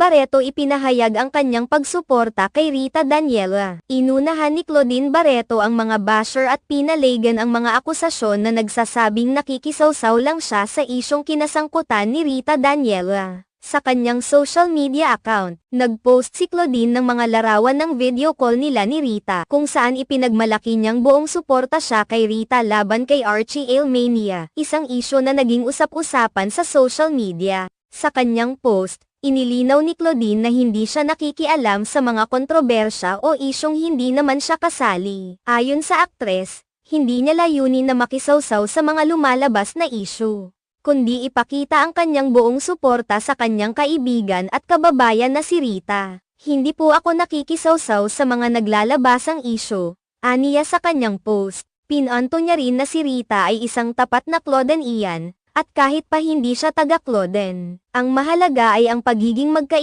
Barreto ipinahayag ang kanyang pagsuporta kay Rita Daniela. Inunahan ni Claudine Barreto ang mga basher at pinalagan ang mga akusasyon na nagsasabing nakikisawsaw lang siya sa isyong kinasangkutan ni Rita Daniela. Sa kanyang social media account, nagpost si Claudine ng mga larawan ng video call nila ni Rita kung saan ipinagmalaki niyang buong suporta siya kay Rita laban kay Archie Ailmania, isang isyo na naging usap-usapan sa social media. Sa kanyang post, inilinaw ni Claudine na hindi siya nakikialam sa mga kontrobersya o isyong hindi naman siya kasali. Ayon sa aktres, hindi niya layunin na makisawsaw sa mga lumalabas na isyu kundi ipakita ang kanyang buong suporta sa kanyang kaibigan at kababayan na si Rita. Hindi po ako nakikisawsaw sa mga naglalabasang isyo, aniya sa kanyang post. Pinanto niya rin na si Rita ay isang tapat na Cloden iyan, at kahit pa hindi siya taga Cloden, ang mahalaga ay ang pagiging magkaibigan